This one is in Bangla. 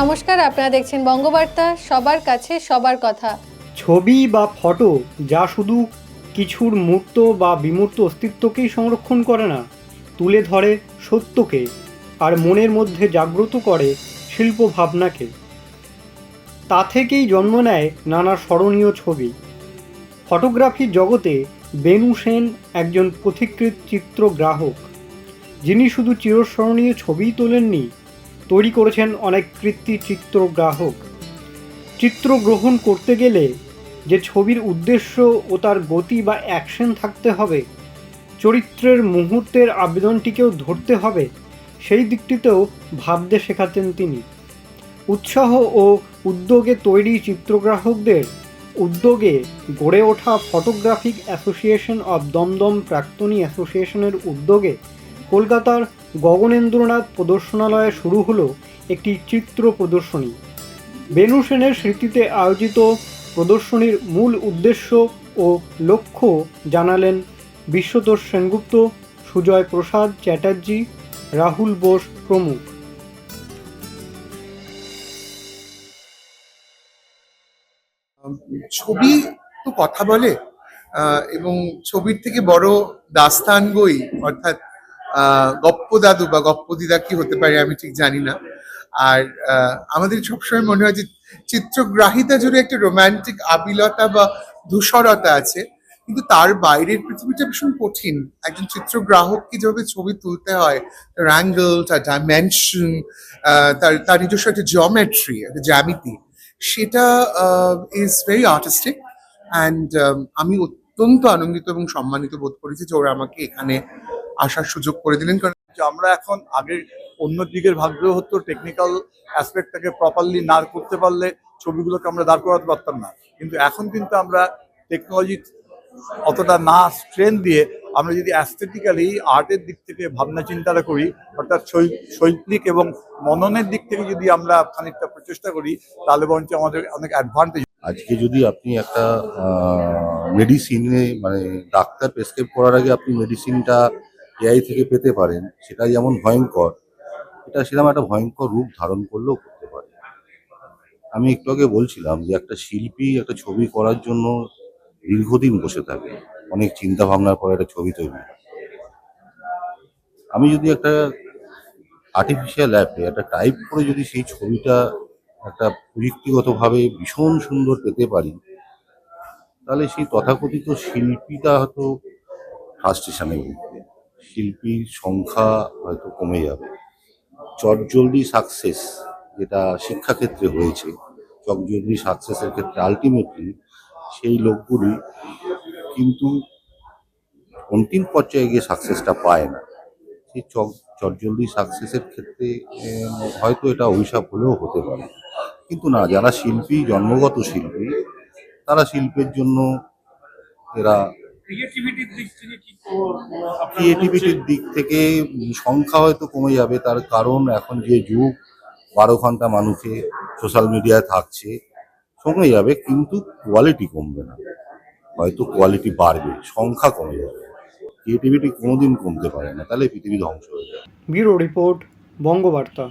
নমস্কার, আপনারা দেখছেন বঙ্গবার্তা, সবার কাছে সবার কথা। ছবি বা ফটো যা শুধু কিছুর মূর্ত বা বিমূর্ত অস্তিত্বকেই সংরক্ষণ করে না, তুলে ধরে সত্যকে আর মনের মধ্যে জাগ্রত করে শিল্প ভাবনাকে। তা থেকেই জন্ম নেয় নানা স্মরণীয় ছবি। ফটোগ্রাফির জগতে বেনু সেন একজন পথিকৃত চিত্রগ্রাহক। যিনি শুধু চিরস্মরণীয় ছবিই তোলেননি তৈরি করেছেন অনেক কৃত্তি চিত্রগ্রাহক। চিত্র গ্রহণ করতে গেলে যে ছবির উদ্দেশ্য ও তার গতি বা অ্যাকশন থাকতে হবে, চরিত্রের মুহূর্তের আবেদনটিকেও ধরতে হবে, সেই দিকটিতেও ভাবতে শেখাতেন তিনি। উৎসাহ ও উদ্যোগে তৈরি চিত্রগ্রাহকদের উদ্যোগে গড়ে ওঠা ফটোগ্রাফিক অ্যাসোসিয়েশন অব দমদম প্রাক্তনী অ্যাসোসিয়েশনের উদ্যোগে কলকাতার গগনেন্দ্রনাথ প্রদর্শনালয়ে শুরু হলো একটি চিত্র প্রদর্শনী। বেনু সেনের স্মৃতিতে আয়োজিত প্রদর্শনীর মূল উদ্দেশ্য ও লক্ষ্য জানালেন বিশ্বতোষ সেনগুপ্ত, সুজয় প্রসাদ চ্যাটার্জি, রাহুল বোস প্রমুখ। ছবি তো কথা বলে এবং ছবির থেকে বড় দাস্তান বই অর্থাৎ গপ্প দাদু বা গপ্প দিদা কি হতে পারে আমি ঠিক জানি না। আর আমাদের সবসময় মনে হয় যে চিত্রগ্রাহিতা জুড়ে একটা রোমান্টিক আবিলতা বা ধূসরতা আছে, কিন্তু তার বাইরের পৃথিবীটা ভীষণ কঠিন। একজন চিত্রগ্রাহককে যেভাবে ছবি তুলতে হয়, তার অ্যাঙ্গেল তার ডাইমেনশন তার তার নিজস্ব একটা জিওমেট্রি একটা জ্যামিতি, সেটা ইজ ভেরি আর্টিস্টিক অ্যান্ড আমি অত্যন্ত আনন্দিত এবং সম্মানিত বোধ করেছি যে ওরা আমাকে এখানে আসার সুযোগ করে দিলেন, কারণ আমরা এখন আগের অন্য দিকের ভাগলেও হতো টেকনিক্যাল অ্যাসপেক্টটাকে প্রপারলি না করতে পারলে ছবিগুলোকে আমরা দাঁড় করাতে পারতাম না। কিন্তু এখন কিন্তু আমরা টেকনোলজি অতটা না স্ট্রেন দিয়ে আমরা যদি অ্যাস্থেটিক্যালি আর্টের দিক থেকে ভাবনা চিন্তাটা করি, অর্থাৎ শৈল্পিক এবং মননের দিক থেকে যদি আমরা খানিকটা প্রচেষ্টা করি, তাহলে বরঞ্চ আমাদের অনেক অ্যাডভান্টেজ আজকে যদি আপনি একটা মেডিসিনে মানে ডাক্তার প্রেসক্রাইব করার আগে আপনি মেডিসিনটা এআই থেকে পেতে পারেন সেটা যেমন ভয়ঙ্কর, এটা সেরকম একটা ভয়ঙ্কর রূপ ধারণ করলেও করতে পারে। আমি একটু আগে বলছিলাম যে একটা শিল্পী একটা ছবি করার জন্য দীর্ঘদিন বসে থাকে, অনেক চিন্তা ভাবনার পরে একটা ছবি তৈরি আমি যদি একটা আর্টিফিশিয়াল অ্যাপে একটা টাইপ করে যদি সেই ছবিটা একটা প্রযুক্তিগতভাবে ভীষণ সুন্দর পেতে পারি, তাহলে সেই তথাকথিত শিল্পীটা হয়তো ফ্রাস্ট্রেশনে ভুগবে শিল্পীর সংখ্যা হয়তো কমে যাবে। চটজলদি সাকসেস যেটা শিক্ষাক্ষেত্রে হয়েছে চটজলদি সাকসেসের ক্ষেত্রে আলটিমেটলি সেই লোকগুলি কিন্তু অন্তিম পর্যায়ে গিয়ে সাকসেসটা পায় না। সেই চক চটজলদি সাকসেসের ক্ষেত্রে হয়তো এটা অভিশাপ হলেও হতে পারে। কিন্তু না, যারা শিল্পী, জন্মগত শিল্পী, তারা শিল্পের জন্য এরা ক্রিয়েটিভিটির দিক থেকে সংখ্যা হয়তো কমে যাবে তার কারণ এখন যে যুগ বারো ঘণ্টা মানুষে সোশ্যাল মিডিয়ায় থাকছে কমে যাবে কিন্তু কোয়ালিটি কমবে না। হয়তো কোয়ালিটি বাড়বে সংখ্যা কমে যাবে। ক্রিয়েটিভিটি কোনোদিন কমতে পারে না তাহলে পৃথিবী ধ্বংস হয়ে যাবে। Bureau report Bangabarta.